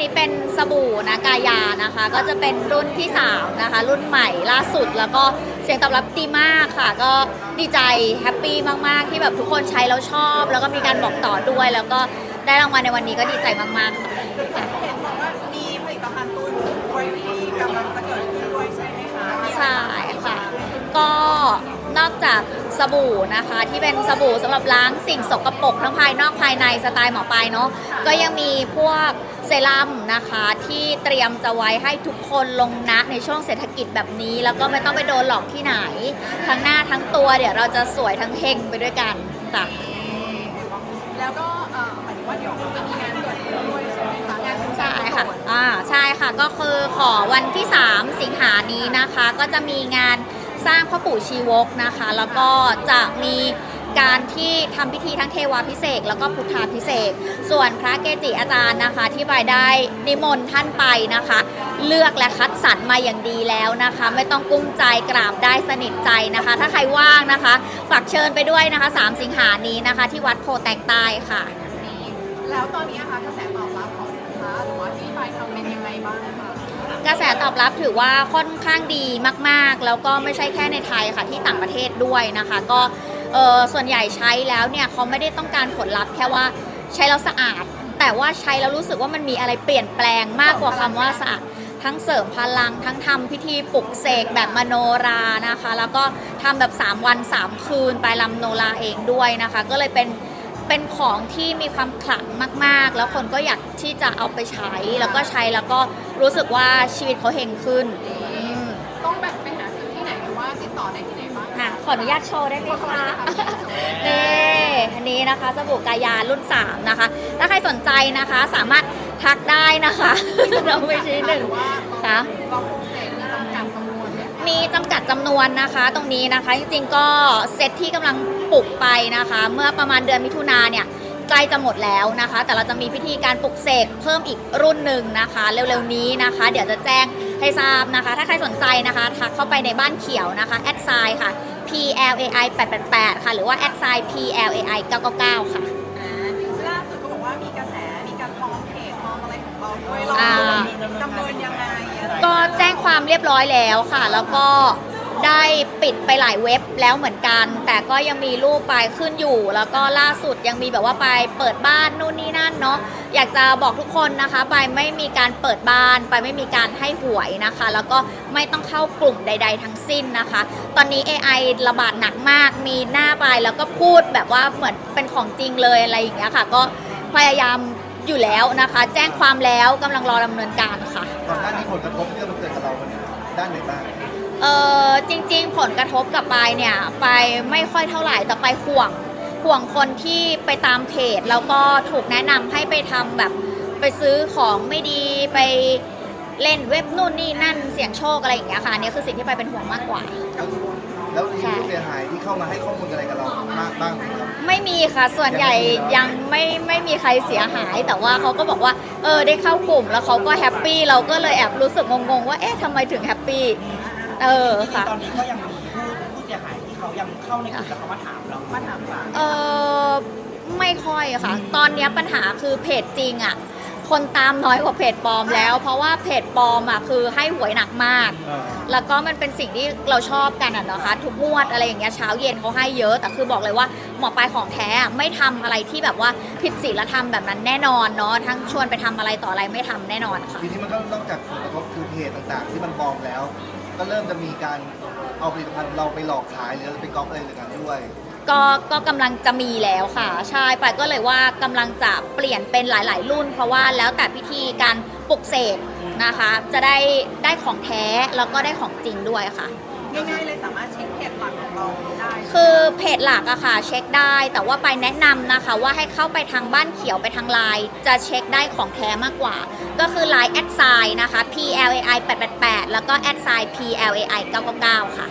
นี้เป็นสบู่นะกายานะคะ ก็จะเป็นรุ่นที่3นะคะ รุ่นใหม่ล่าสุดแล้วก็เสียงตอบรับดีมากค่ะ ก็ดีใจแฮปปี้มากๆ ที่แบบทุกคนใช้แล้วชอบ แล้วก็มีการบอกต่อด้วย แล้วก็ได้รางวัลในวันนี้ก็ดีใจมากๆค่ะเห็นบอกว่ามีผลิตภัณฑ์ตัวด้วยที่กำลังจะเกิดขึ้นด้วยใช่ไหมคะใช่ค่ะ ก็นอกจาก สบู่นะคะ ที่เป็นสบู่สำหรับล้างสิ่งสกปรกทั้งภายนอกภายในสไตล์หมอปลายเนาะก็ยังมีพวกเซรั่มนะคะที่เตรียมจะไว้ให้ทุกคนลงนะในช่วงเศรษฐกิจแบบนี้ แล้วก็ไม่ต้องไปโดนหลอกที่ไหน ทั้งหน้าทั้งตัวเดี๋ยวเราจะสวยทั้งเฮงไปด้วยกันค่ะแล้วก็เอ่อหมายถึงว่าเดี๋ยวจะมีงานเกิดขึ้นด้วยใช่ไหมคะงานบุญใช่การกุศค่ะลอ่าใช่ค่ะก็คือขอวันที่ 3 สิงหานี้นะคะ ก็จะมีงาน สร้างพ่อปู่ชีวกนะคะ แล้วก็จะมีการที่ทำพิธีทั้งเทวาพิเศษแล้วก็พุทธาพิเศษ ส่วนพระเกจิอาจารย์นะคะ ที่ไปได้นิมนต์ท่านไปนะคะ เลือกและคัดสรรมาอย่างดีแล้วนะคะ ไม่ต้องกุ้มใจกราบได้สนิทใจนะคะ ถ้าใครว่างนะคะ ฝากเชิญไปด้วยนะคะ 3 สิงหานี้นะคะ ที่วัดโพแตงใต้ค่ะ แล้วตอนนี้นะคะกระแสตอบรับของสินค้าหรือว่าที่ไปทำเป็นยังไงบ้างคะ กระแสตอบรับถือว่าค่อนข้างดีมาก ๆ แล้วก็ไม่ใช่แค่ในไทยค่ะที่ต่างประเทศด้วยนะคะ ก็เออส่วนใหญ่ใช้แล้วเนี่ยเขาไม่ได้ต้องการผลลัพธ์แค่ว่าใช้แล้วสะอาด แต่ว่าใช้แล้วรู้สึกว่ามันมีอะไรเปลี่ยนแปลงมากกว่าคำว่าสะอาดทั้งเสริมพลังทั้งทำพิธีปลุกเสกแบบมโนรานะคะ แล้วก็ทำแบบ 3 วัน 3 คืนไปลำโนราเองด้วยนะคะ ก็เลยเป็น เป็นของที่มีความขลังมากๆ แล้วคนก็อยากที่จะเอาไปใช้แล้วก็ใช้แล้วก็รู้สึกว่าชีวิตเขาเฮงขึ้นอืมต้องแบบไปหาซื้อที่ไหนหรือว่าติดต่อได้ที่ไหนบ้างค่ะขออนุญาตโชว์ได้ไหมขอคะโทษนะคะนี่อันนี้นะคะสบู่กายารุ่น 3 นะคะ ถ้าใครสนใจนะคะสามารถทักได้นะคะเราไม่ใช่หนึ่ง หรือว่าค่ะเราปลูกเส มคะมีจำกัดจำนวนนะคะตรงนี้นะคะจริงๆก็เซตที่กำลังปลุกไปนะคะ เมื่อประมาณเดือนมิถุนาเนี่ยใกล้จะหมดแล้วนะคะ แต่เราจะมีพิธีการปลุกเสกเพิ่มอีกรุ่นหนึ่งนะคะ เร็วๆนี้นะคะ เดี๋ยวจะแจ้งให้ทราบนะคะ ถ้าใครสนใจนะคะทักเข้าไปในบ้านเขียวนะคะแอดไซน์ค่ะ P L A I 888ค่ะ หรือว่าแอดไซน์ P L A I 999ค่ะ อ่าล่าสุดก็บอกว่ามีกระแสมีการปลอมเพจปลอมอะไรของเราด้วยเราอ่า ดำเนินยังไงอะไร ก็แจ้งความเรียบร้อยแล้วค่ะ แล้วก็ได้ปิดไปหลายเว็บแล้วเหมือนกัน แต่ก็ยังมีรูปไปขึ้นอยู่ แล้วก็ล่าสุดยังมีแบบว่าไปเปิดบ้านนู่นนี่นั่นเนาะอยากจะบอกทุกคนนะคะไปไม่มีการเปิดบ้านไปไม่มีการให้หวยนะคะ แล้วก็ไม่ต้องเข้ากลุ่มใด ๆ ทั้งสิ้นนะคะ ตอนนี้ AI ระบาดหนักมากมีหน้าไปแล้วก็พูดแบบว่าเหมือนเป็นของจริงเลยอะไรอย่างเงี้ยค่ะ ก็พยายาม อยู่แล้วนะคะ แจ้งความแล้วกำลังรอดำเนินการค่ะ ก่อนหน้านี้ผลกระทบที่มันเกิดกับเราเนี่ยด้านไหนบ้างเออจริงๆ ผลกระทบกับปายเนี่ยไปายไม่ค่อยเท่าไหร่แต่ไปายห่วงห่วงคนที่ไปตามเพจแล้วก็ถูกแนะนำให้ไปทำแบบไปซื้อของไม่ดีไป เล่นเว็บนู่นนี่นั่นเสี่ยงโชคอะไรอย่างเงี้ยค่ะอันนี่คือสิ่งที่ไปายเป็นห่วงมากกว่าแล้วมีผู้เสียหายที่เข้ามาให้ข้อมูลอะไรกับเรามากบ้างไหมครับ ไม่มีค่ะ ส่วนใหญ่ยังไม่ไม่มีใครเสียหาย แต่ว่าเขาก็บอกว่า เออได้เข้ากลุ่มแล้วเขาก็แฮปปี้เราก็เลยแอบรู้สึกงงๆว่าเอ๊ะทำไมถึงแฮปปี้เออค่ะ ตอนนี้ก็ยังมีผู้ผู้เสียหายที่เขายังเข้าในกลุ่มแล้วเขามาถามเรามาถามว่าเออไม่ค่อยค่ะ ตอนเนี้ยปัญหาคือเพจจริงอะ คนตามน้อยกว่าเพจปลอมแล้ว เพราะว่าเพจปลอมอะคือให้หวยหนักมากแล้วก็มันเป็นสิ่งที่เราชอบกันอะนะคะ ทุกงวดอะไรอย่างเงี้ยเช้าเย็นเขาให้เยอะ แต่คือบอกเลยว่าหมอปลายของแท้อะไม่ทำอะไรที่แบบว่าผิดศีลธรรมแบบนั้นแน่นอนเนาะทั้งชวนไปทำอะไรต่ออะไรไม่ทำแน่นอนค่ะ ทีนี้มันก็นอกจากผลกระทบคือเพจต่างๆ ที่มันปลอมแล้ว ก็เริ่มจะมีการเอาผลิตภัณฑ์เราไปหลอกขายหรือไปก๊อปอะไรอย่างนั้นด้วย ก็ก็กำลังจะมีแล้วค่ะใช่ไปายก็เลยว่ากำลังจะเปลี่ยนเป็นหลาย ๆ รุ่น เพราะว่าแล้วแต่พิธีการปลุกเสกนะคะ จะได้ได้ของแท้แล้วก็ได้ของจริงด้วยค่ะ ง่ายๆเลยสามารถเช็คเพจหลักของเราได้คือเพจหลักอะค่ะ เช็คได้แต่ว่าไปแนะนำนะคะว่าให้เข้าไปทางบ้านเขียวไปทางไลน์จะเช็คได้ของแท้มากกว่า ก็คือไลน์แอดไซน์นะคะ P L A I 888แล้วก็แอดไซน์ P L A I 999ค่ะ